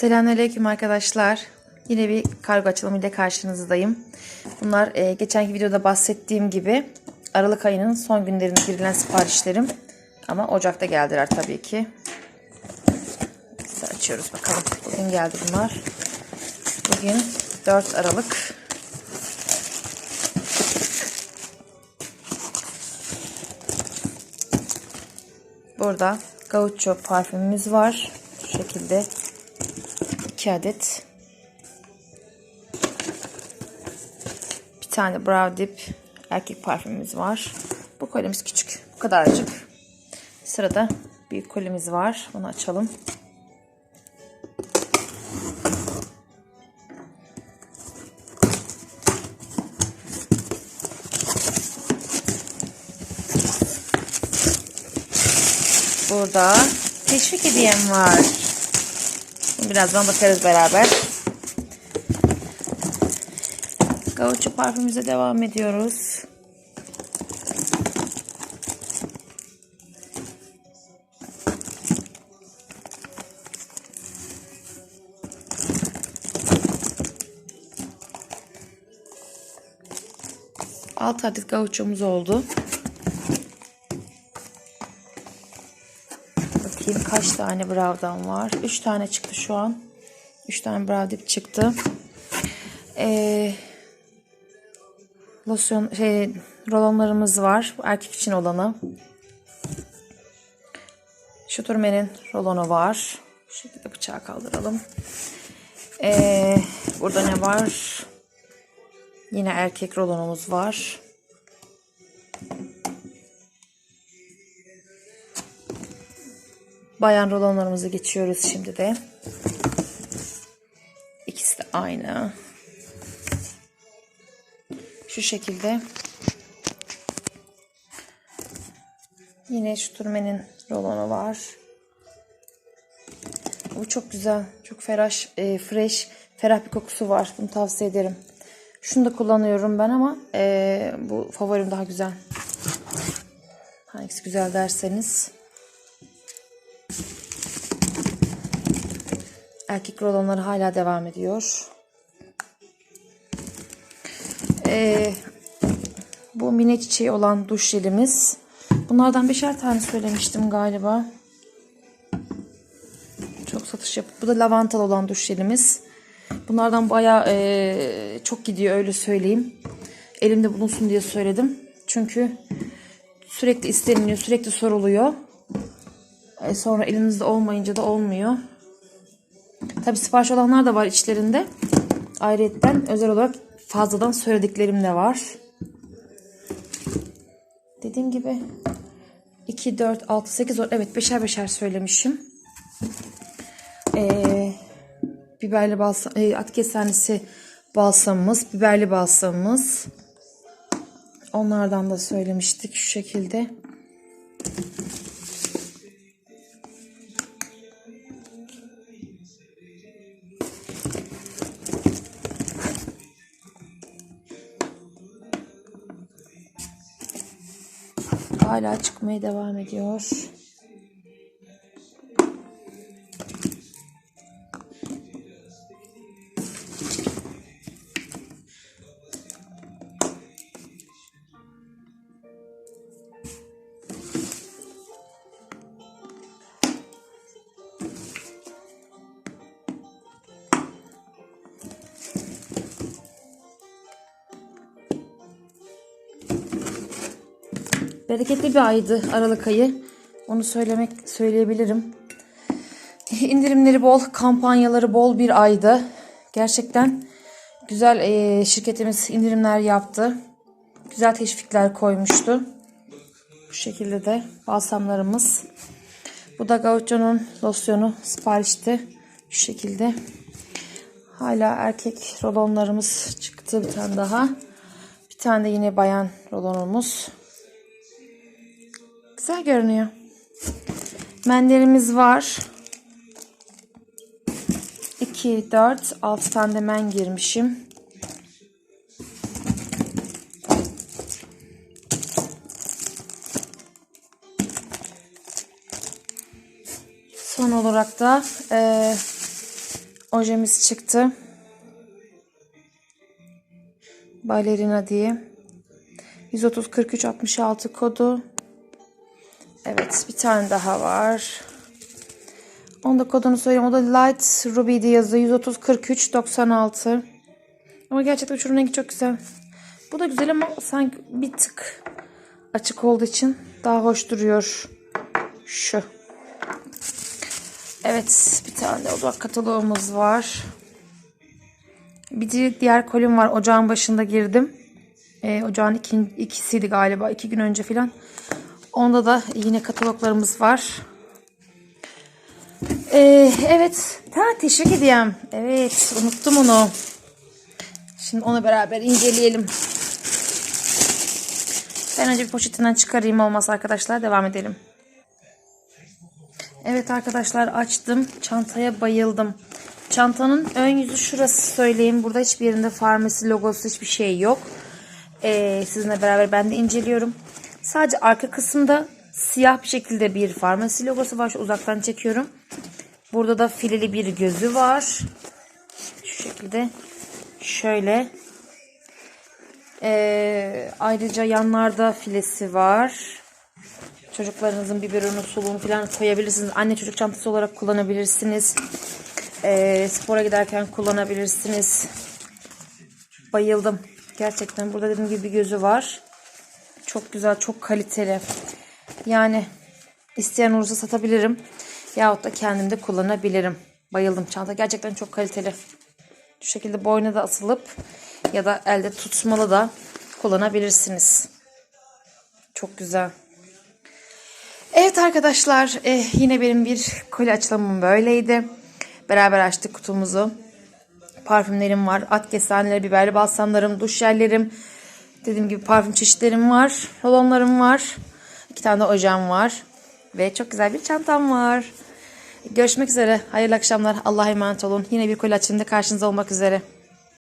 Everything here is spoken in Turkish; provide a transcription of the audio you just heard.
Selamünaleyküm arkadaşlar. Yine bir kargo açılımı ile karşınızdayım. Bunlar e, geçenki videoda bahsettiğim gibi Aralık ayının son günlerinde girilen siparişlerim. Ama Ocak'ta geldiler tabii ki. Açıyoruz bakalım. Bugün geldi bunlar. Bugün 4 Aralık. Burada Gaucho parfümümüz var. Şu şekilde 2 adet. Bir tane Brow Dip erkek parfümümüz var. Bu kolimiz küçük. Bu kadarcık. Sırada büyük kolimiz var. Bunu açalım. Burada teşvik hediyem var. Birazdan bakarız beraber. Gaucho parfümümüze devam ediyoruz. Alt adet gauchomuz oldu. Bakayım kaç tane Brow'dan var. 3 tane çıktı şu an. 3 tane Brow Dip çıktı. Ee, losyon şey rolonlarımız var. Bu erkek için olanı. Şu turmenin rolonu var. Şu şekilde bıçağı kaldıralım. Ee, burada ne var? Yine erkek rolonumuz var. Bayan rolonlarımızı geçiyoruz şimdi de. İkisi de aynı. Şu şekilde. Yine şu turmenin rolonu var. Bu çok güzel. Çok ferah, e, fresh, ferah bir kokusu var. Bunu tavsiye ederim. Şunu da kullanıyorum ben ama e, bu favorim daha güzel. Hangisi güzel derseniz. Erkek rolonları hala devam ediyor. Ee, bu mine çiçeği olan duş jelimiz. Bunlardan beşer tane söylemiştim galiba. Çok satış yap. Bu da lavantalı olan duş jelimiz. Bunlardan bayağı e, çok gidiyor öyle söyleyeyim. Elimde bulunsun diye söyledim. Çünkü sürekli isteniliyor, sürekli soruluyor. E, sonra elinizde olmayınca da olmuyor. Tabi sipariş olanlar da var içlerinde. Ayrıyetten özel olarak fazladan söylediklerim de var. Dediğim gibi 2, 4, 6, 8, 10 evet beşer beşer söylemişim. Ee, biberli balsam, e, at kestanesi balsamımız, biberli balsamımız. Onlardan da söylemiştik şu şekilde. Hala çıkmaya devam ediyor. Bereketli bir aydı Aralık ayı. Onu söylemek söyleyebilirim. İndirimleri bol, kampanyaları bol bir aydı. Gerçekten güzel e, şirketimiz indirimler yaptı. Güzel teşvikler koymuştu. Bu şekilde de balsamlarımız. Bu da Gaucho'nun losyonu siparişti. Şu şekilde. Hala erkek rolonlarımız çıktı bir tane daha. Bir tane de yine bayan rolonumuz. Güzel görünüyor. Menlerimiz var. 2, 4, 6 tane de men girmişim. Son olarak da e, ojemiz çıktı. Ballerina diye. 130 43 66 kodu. Evet bir tane daha var. Onun da kodunu söyleyeyim. O da Light Ruby diye yazıyor. 130 43 96. Ama gerçekten şunun rengi çok güzel. Bu da güzel ama sanki bir tık açık olduğu için daha hoş duruyor. Şu. Evet bir tane de odak kataloğumuz var. Bir diğer kolim var. Ocağın başında girdim. Ee, ocağın iki, ikisiydi galiba. iki gün önce falan. Onda da yine kataloglarımız var. Ee, evet. Ha, teşekkür edeyim. Evet. Unuttum onu. Şimdi onu beraber inceleyelim. Ben önce bir poşetinden çıkarayım olmaz arkadaşlar. Devam edelim. Evet arkadaşlar açtım. Çantaya bayıldım. Çantanın ön yüzü şurası söyleyeyim. Burada hiçbir yerinde farmasi logosu hiçbir şey yok. Ee, sizinle beraber ben de inceliyorum. Sadece arka kısımda siyah bir şekilde bir farmasi logosu var. Şu uzaktan çekiyorum. Burada da fileli bir gözü var. Şu şekilde. Şöyle. Ee, ayrıca yanlarda filesi var. Çocuklarınızın biberonu, suluğunu falan koyabilirsiniz. Anne çocuk çantası olarak kullanabilirsiniz. Ee, spora giderken kullanabilirsiniz. Bayıldım. Gerçekten burada dediğim gibi bir gözü var. Çok güzel, çok kaliteli. Yani isteyen olursa satabilirim. Yahut da kendim de kullanabilirim. Bayıldım. Çanta gerçekten çok kaliteli. Şu şekilde boyuna da asılıp ya da elde tutmalı da kullanabilirsiniz. Çok güzel. Evet arkadaşlar eh, yine benim bir koli açılımım böyleydi. Beraber açtık kutumuzu. Parfümlerim var. At kesenleri, biberli balsamlarım, duş jellerim. Dediğim gibi parfüm çeşitlerim var. Rolonlarım var. İki tane de ojem var. Ve çok güzel bir çantam var. Görüşmek üzere. Hayırlı akşamlar. Allah'a emanet olun. Yine bir koli açılımda karşınızda olmak üzere.